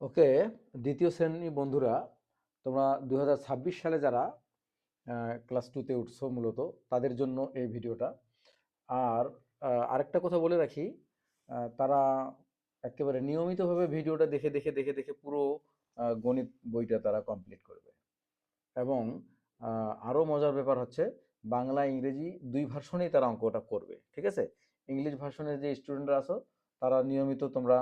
ওকে, দ্বিতীয় শ্রেণি বন্ধুরা, তোমরা দু হাজার ছাব্বিশ সালে যারা ক্লাস টুতে উঠছো মূলত, তাদের জন্য এই ভিডিওটা। আর আরেকটা কথা বলে রাখি তারা একেবারে নিয়মিতভাবে ভিডিওটা দেখে দেখে দেখে দেখে পুরো গণিত বইটা তারা কমপ্লিট করবে। এবং আরও মজার ব্যাপার হচ্ছে, বাংলা, ইংরেজি দুই ভার্সনেই তারা অঙ্কটা করবে, ঠিক আছে? ইংলিশ ভার্সনের যে স্টুডেন্টরা আছো, তারা নিয়মিত তোমরা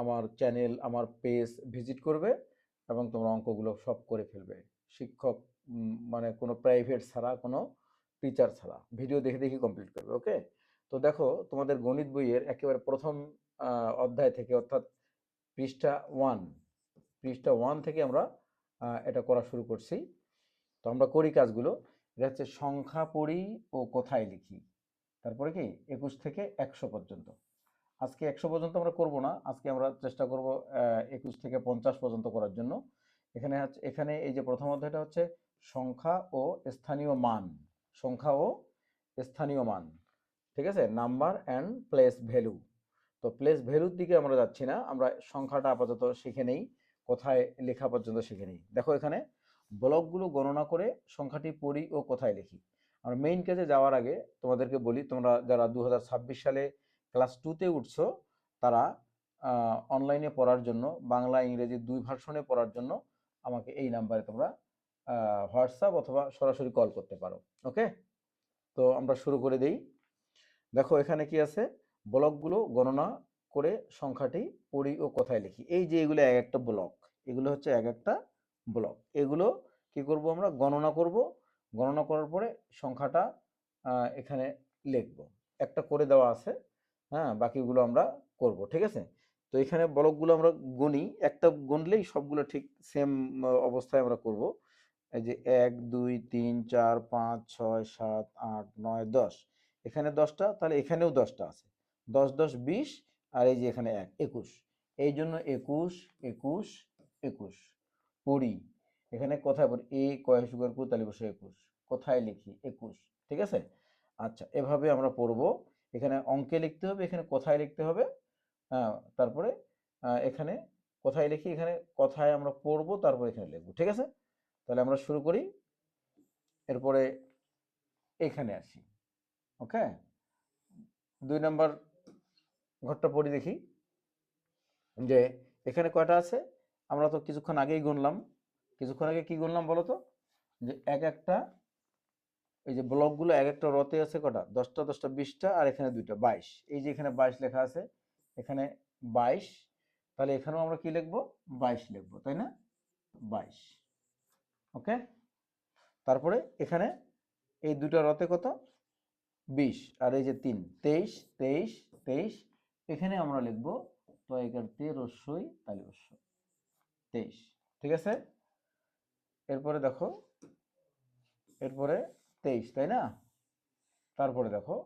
আমার চ্যানেল আমার পেজ ভিজিট করবে এবং তোমরা অঙ্কগুলো সব করে ফেলবে। শিক্ষক মানে কোনো প্রাইভেট ছাড়া, কোনো টিচার ছাড়া। ভিডিও দেখে দেখে কমপ্লিট করবে ওকে তো দেখো, তোমাদের গণিত বইয়ের একেবারে প্রথম অধ্যায় থেকে অর্থাৎ পৃষ্ঠা ওয়ান পৃষ্ঠা ওয়ান থেকে আমরা এটা করা শুরু করছি। তো আমরা করি কাজগুলো। এটা হচ্ছে সংখ্যা পড়ি ও কোথায় লিখি। তারপরে কি? একুশ থেকে একশো পর্যন্ত। আজকে একশো পর্যন্ত আমরা করব না, আজকে আমরা চেষ্টা করব একুশ থেকে পঞ্চাশ পর্যন্ত করার জন্য। এখানে এখানে এই যে প্রথম অধ্যায়টা হচ্ছে সংখ্যা ও স্থানীয় মান, সংখ্যা ও স্থানীয় মান, ঠিক আছে? Number and place value. তো প্লেস ভ্যালুর দিকে আমরা যাচ্ছি না, আমরা সংখ্যাটা আপাতত শিখে নেই, কোথায় লেখা পর্যন্ত শিখে নেই। দেখো এখানে, ব্লকগুলো গণনা করে সংখ্যাটি পড়ি ও কোথায় লিখি। আমরা মেইন কাজে যাওয়ার আগে তোমাদেরকে বলি, তোমরা যারা দু হাজার ছাব্বিশ সালে ক্লাস টুতে উঠছো, তারা অনলাইনে পড়ার জন্য, বাংলা, ইংরেজি দুই ভার্সনে পড়ার জন্য আমাকে এই নাম্বারে তোমরা হোয়াটসঅ্যাপ অথবা সরাসরি কল করতে পারো ওকে তো আমরা শুরু করে দেই। দেখো, এখানে কি আছে? ব্লকগুলো গণনা করে সংখ্যাটি পড়ি ও কোথায় লিখি। এই যে এগুলো এক একটা ব্লক, এগুলো হচ্ছে এক একটা ব্লক। এগুলো কি করব আমরা? গণনা করব। গণনা করার পরে সংখ্যাটা এখানে লিখব। একটা করে দেওয়া আছে। হ্যাঁ বাকিগুলো আমরা করব, ঠিক আছে? তো এখানে ব্লকগুলো আমরা গুনি, একটা গুনলেই সবগুলো ঠিক সেম অবস্থায় আমরা করব। এই যে এক, দুই, তিন, চার, পাঁচ, ছয়, সাত, আট, নয়, দশ। এখানে দশটা, তাহলে এখানেও দশটা আছে। দশ দশ, বিশ, আর এই যে এখানে এক, একুশ। এই জন্য একুশ একুশ একুশ। কুড়ি। এখানে কোথায় পড়ি? এ কয় সুগার কু তাহলে বসে একুশ। কোথায় লিখি? একুশ, ঠিক আছে? আচ্ছা এভাবে আমরা পড়ব। এখানে অঙ্কে লিখতে হবে, এখানে কোথায় লিখতে হবে। তারপরে এখানে কোথায় লিখি, এখানে কোথায় আমরা পড়ব, তারপরে এখানে লিখব, ঠিক আছে? তাহলে আমরা শুরু করি। এরপরে এখানে আসি, ওকে? দুই নম্বর ঘরটা পড়ি দেখি, যে এখানে কয়টা আছে? আমরা তো কিছুক্ষণ আগেই গুনলাম। কিছুক্ষণ আগে কি গুনলাম বলো তো? যে এক একটা এই যে ব্লকগুলো এক একটা রতে আছে কটা? দশটা দশটা, বিশটা আর এখানে দুইটা, বাইশ। এই যে এখানে বাইশ লেখা আছে, এখানে বাইশ। তাহলে এখানেও আমরা কি লিখব? বাইশ লিখব, তাই না? বাইশ। ওকে? তারপরে এখানে এই দুটা রতে কত? বিশ। আর এই যে তিন, তেইশ তেইশ তেইশ। এখানে আমরা লিখব তো এখানে তেরোশই তালিবস্য। তেইশ। ঠিক আছে? এরপরে দেখো, এরপরে তেইশ, তাই না? তারপরে দেখো,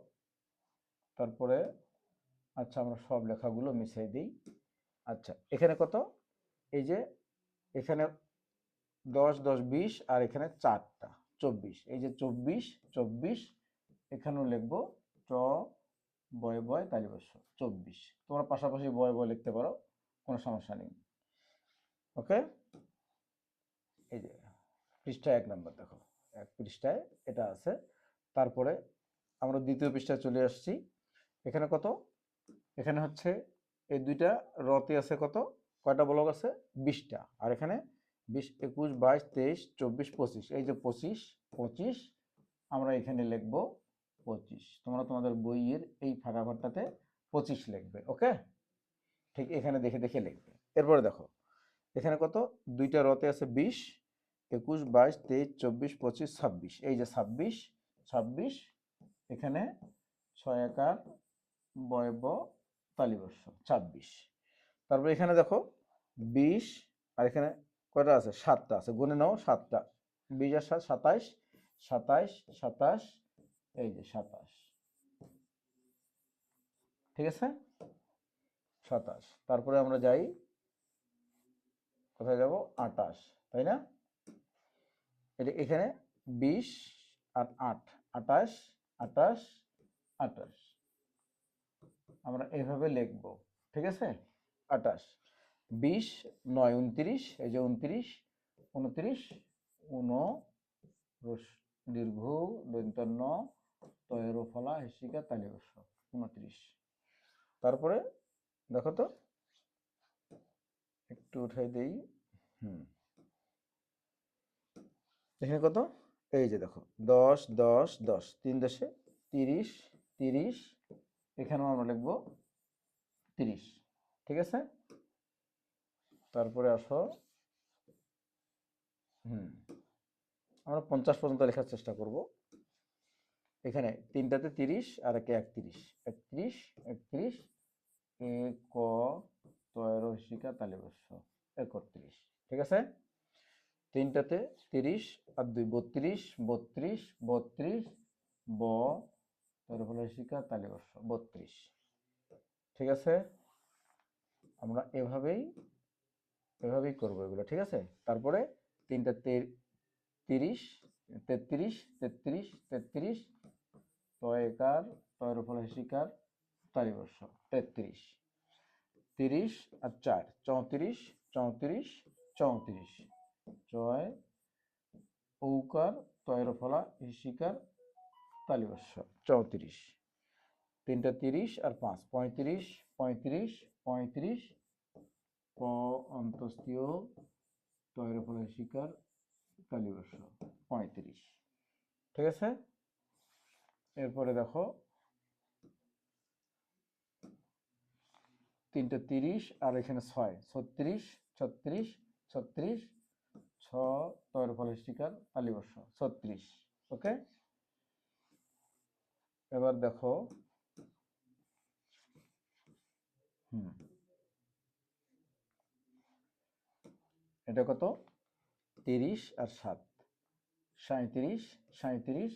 তারপরে আচ্ছা আমরা সব লেখাগুলো মিশিয়ে দিই। আচ্ছা এখানে কত? এই যে এখানে দশ দশ, বিশ আর এখানে চারটা, চব্বিশ। এই যে চব্বিশ চব্বিশ, এখানেও লিখব চ বয় বয় তালিবস্য চব্বিশ। তোমরা পাশাপাশি বয় বয় লিখতে পারো, কোনো সমস্যা নেই। ওকে? এই যে, পৃষ্ঠা এক নম্বর, দেখো। এক পৃষ্ঠায় এটা আছে। তারপরে আমরা দ্বিতীয় পৃষ্ঠায় চলে আসছি। এখানে কত? এখানে হচ্ছে এই দুইটা রতে আছে কত? কয়টা ব্লক আছে? বিশটা। আর এখানে বিশ, একুশ, বাইশ, তেইশ, চব্বিশ, পঁচিশ। এই যে পঁচিশ পঁচিশ, আমরা এখানে লিখব পঁচিশ। তোমরা তোমাদের বইয়ের এই ফাঁকা ঘরটাতে পঁচিশ লিখবে, ওকে? ঠিক এখানে দেখে দেখে লিখবে। এরপরে দেখো, এখানে কত? দুইটা রতে আছে বিশ একুশ, বাইশ, তেইশ, চব্বিশ, পঁচিশ, ছাব্বিশ। এই যে ছাব্বিশ ছাব্বিশ, এখানে ছয় একার বয় ব তালিবর্ষ ছাব্বিশ। তারপরে এখানে দেখো বিশ, আর এখানে কয়টা আছে? সাতটা আছে। গুনে নাও, সাতটা। বিশ আর সাত, সাতাইশ সাতাইশ, সাতাশ, এই যে সাতাশ। ঠিক আছে? সাতাশ। তারপরে আমরা যাই, কোথায় যাব? আটাশ। তাই না? এটা এখানে বিশ আর আট, আটাশ আটাশ আটাশ। আমরা এভাবে লিখব, ঠিক আছে? আটাশ। বিশ, নয়, উনত্রিশ, এই যে উনত্রিশ উনত্রিশ, উন দীর্ঘ, দন্তন্য, তয়ের ফলা, হিসিকা তালিবর্ষ উনত্রিশ। তারপরে দেখো তো, একটু উঠাই দেই, হুম। এখানে কত? এই যে দেখো, দশ দশ দশ, তিন দশে তিরিশ তিরিশ, এখানেও আমরা লিখব তিরিশ, ঠিক আছে? তারপরে আসো, হুম, আমরা পঞ্চাশ পর্যন্ত লেখার চেষ্টা করব। এখানে তিনটাতে তিরিশ, আর একে একত্রিশ একত্রিশ একত্রিশ, এ, ক তয়ের শিকা তালিবস্য একত্রিশ, ঠিক আছে? তিনটাতে তিরিশ আর দুই বত্রিশ বত্রিশ বত্রিশ, ব তয়ের ফলে শিকা তালিবস্য বত্রিশ। ঠিক আছে? আমরা এভাবেই এভাবেই করব এগুলো, ঠিক আছে? তারপরে তিনটা তিরিশ, তেত্রিশ তেত্রিশ তেত্রিশ তয় একার তয়ের ফলে শিকার তারিবর্ষ তেত্রিশ। তিরিশ আর চার, চৌত্রিশ চৌত্রিশ চৌত্রিশ। জয়, ঔকার তয়ের ফলা শিকার চৌত্রিশ। তিনটা তিরিশ আর পাঁচ, পঁয়ত্রিশ পঁয়ত্রিশ পঁয়ত্রিশ। প অন্তস্তীয় তয়ের ফলে শিকার তালিবর্ষ পঁয়ত্রিশ। ঠিক আছে? এরপরে দেখো, তিনটা তিরিশ আর এখানে ছয়, ছত্রিশ ছত্রিশ ছত্রিশ। ছ, তয়ের ফলে শিকার তালিবর্ষ ছত্রিশ, ওকে? এবার দেখো, হুম, এটা কত? তিরিশ আর সাত সাঁত্রিশ সাঁত্রিশ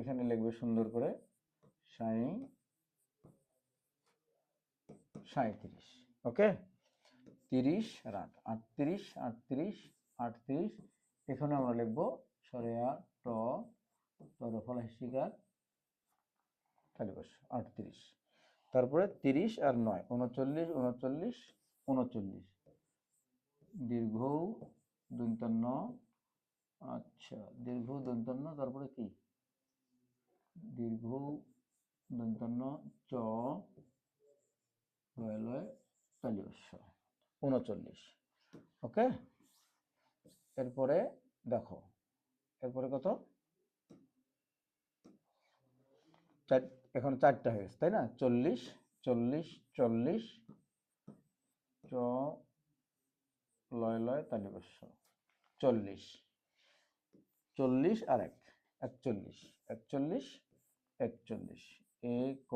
এখানে লিখবে সুন্দর করে, সাঁই সাঁত্রিশ ওকে? তিরিশ আট, আটত্রিশ আটত্রিশ আটত্রিশ। এখানে আমরা লিখব সরেয়া ট, তরফল শিকার তালিবাস আটত্রিশ। তারপরে তিরিশ আর নয়, উনচল্লিশ উনচল্লিশ উনচল্লিশ। দীর্ঘ দন্তান্ন আচ্ছা দীর্ঘ দন্তান্ন তারপরে কি? দীর্ঘ দন্তান্ন চ লয় তালিবস্য উনচল্লিশ। ওকে? এরপরে দেখো, এরপরে কত? এখন চারটা হয়ে গেছে, তাই না? চল্লিশ চল্লিশ চল্লিশ, চ, লয় লয় তালিবস্য চল্লিশ চল্লিশ আর এক, একচল্লিশ একচল্লিশ একচল্লিশ। এ, ক,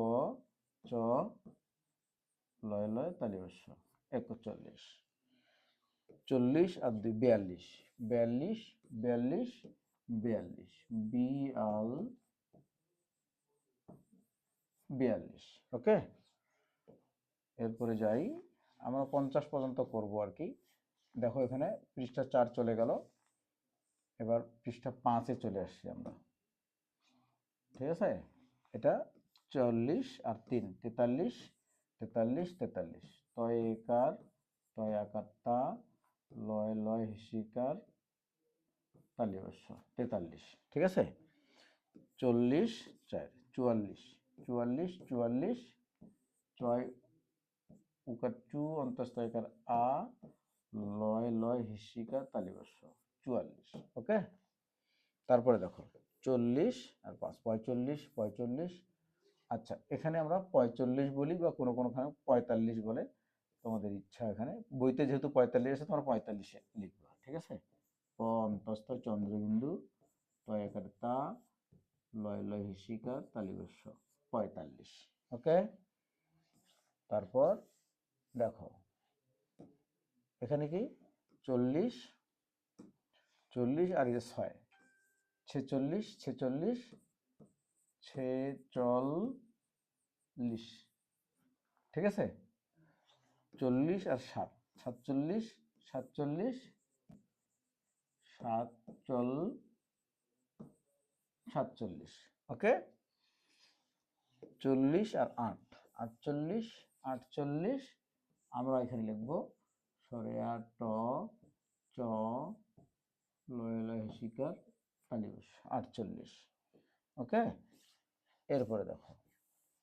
চ, লয় লয় তালিবস্য একচল্লিশ। চল্লিশ আর দুই, বিয়াল্লিশ। বিয়াল্লিশ বিয়াল্লিশ বিয়াল্লিশ। বিয়াল, বিয়াল্লিশ, ওকে? এরপরে যাই। আমরা পঞ্চাশ পর্যন্ত করব আর কি। দেখো এখানে পৃষ্ঠা চার চলে গেল। এবার পৃষ্ঠা পাঁচে চলে আসছি আমরা। ঠিক আছে? এটা চল্লিশ আর তিন, তেতাল্লিশ তেতাল্লিশ তেতাল্লিশ। তয় একার, তয় আকার তা লয় লয় হিসিকার তালিবস্য তেতাল্লিশ, ঠিক আছে? চল্লিশ, চার, চুয়াল্লিশ চুয়াল্লিশ চুয়াল্লিশ, ছয়, উকার চু অন্তস্থ একার আ, লয় লয় হিসিকার তালিবস্য চুয়াল্লিশ, ওকে? তারপরে দেখো, চল্লিশ আর পাঁচ পঁয়তাল্লিশ পঁয়চল্লিশ আচ্ছা এখানে আমরা পঁয়তাল্লিশ বলি বা কোনো কোনোখানে পঁয়তাল্লিশ বলে। তোমাদের ইচ্ছা এখানে। বইতে যেহেতু পঁয়তাল্লিশ আছে, তোমরা পঁয়তাল্লিশে লিখবা, ঠিক আছে? প অন্তস্থ চন্দ্রবিন্দু তয় একার তা লয় লয় হিসিকার তালিবস্য, পঁয়তাল্লিশ, ওকে? তারপর দেখো, এখানে কি? চল্লিশ চল্লিশ আর এই যে ছয়, ছেচল্লিশ ছেচল্লিশ ছেচল্লিশ, ঠিক আছে? চল্লিশ আর সাত। সাতচল্লিশ সাতচল্লিশ, সাতচল, সাতচল্লিশ। ওকে? চল্লিশ আর আট। আটচল্লিশ আটচল্লিশ, আমরা এখানে লিখব। সরেয়া ট, চ, লয়লা শিকার তালিবাস আটচল্লিশ। ওকে? এরপরে দেখো।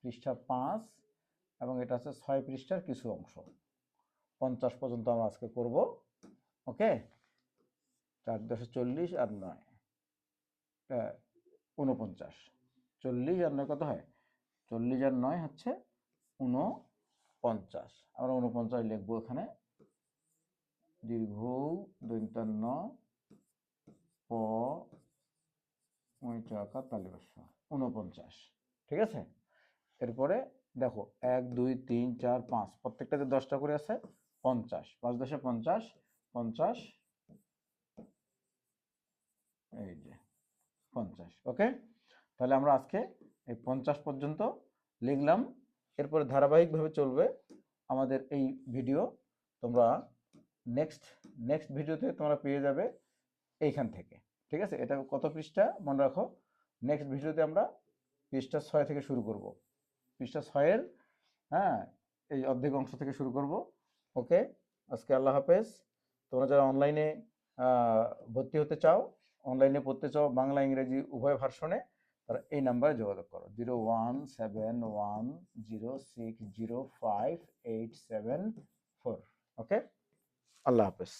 পৃষ্ঠা পাঁচ। এবং এটা হচ্ছে ছয় পৃষ্ঠার কিছু অংশ। পঞ্চাশ পর্যন্ত আমরা আজকে করব, ওকে? চার দশে চল্লিশ আর নয় উনপঞ্চাশ চল্লিশ আর নয় কত হয়? চল্লিশ আর নয় হচ্ছে উনপঞ্চাশ আমরা উনপঞ্চাশ লিখব এখানে। দীর্ঘ দৈন্তান্ন প ওই চাকা তালিবাস উনপঞ্চাশ ঠিক আছে? এরপরে দেখো, এক, দুই, তিন, চার, পাঁচ প্রত্যেকটাতে দশটা করে আছে, পঞ্চাশ। পাঁচ দশে পঞ্চাশ পঞ্চাশ, এই যে, পঞ্চাশ ওকে তাহলে আমরা আজকে এই পঞ্চাশ পর্যন্ত লিখলাম। এরপরে ধারাবাহিকভাবে চলবে আমাদের এই ভিডিও তোমরা নেক্সট নেক্সট ভিডিওতে তোমরা পেয়ে যাবে এইখান থেকে, ঠিক আছে? এটা কত পৃষ্ঠা? মনে রাখো নেক্সট ভিডিওতে আমরা পৃষ্ঠা ছয় থেকে শুরু করব। পৃষ্ঠা ছয়ের হ্যাঁ এই অর্ধেক অংশ থেকে শুরু করব। ওকে, আজকে আল্লাহ হাফেজ। তোমরা যারা অনলাইনে ভর্তি হতে চাও, অনলাইনে পড়তে চাও বাংলা, ইংরেজি উভয় ভার্সনে, তারা এই নাম্বারে যোগাযোগ করো। Zero one seven one zero six zero five eight seven four. Okay? আল্লাহ হাফেজ।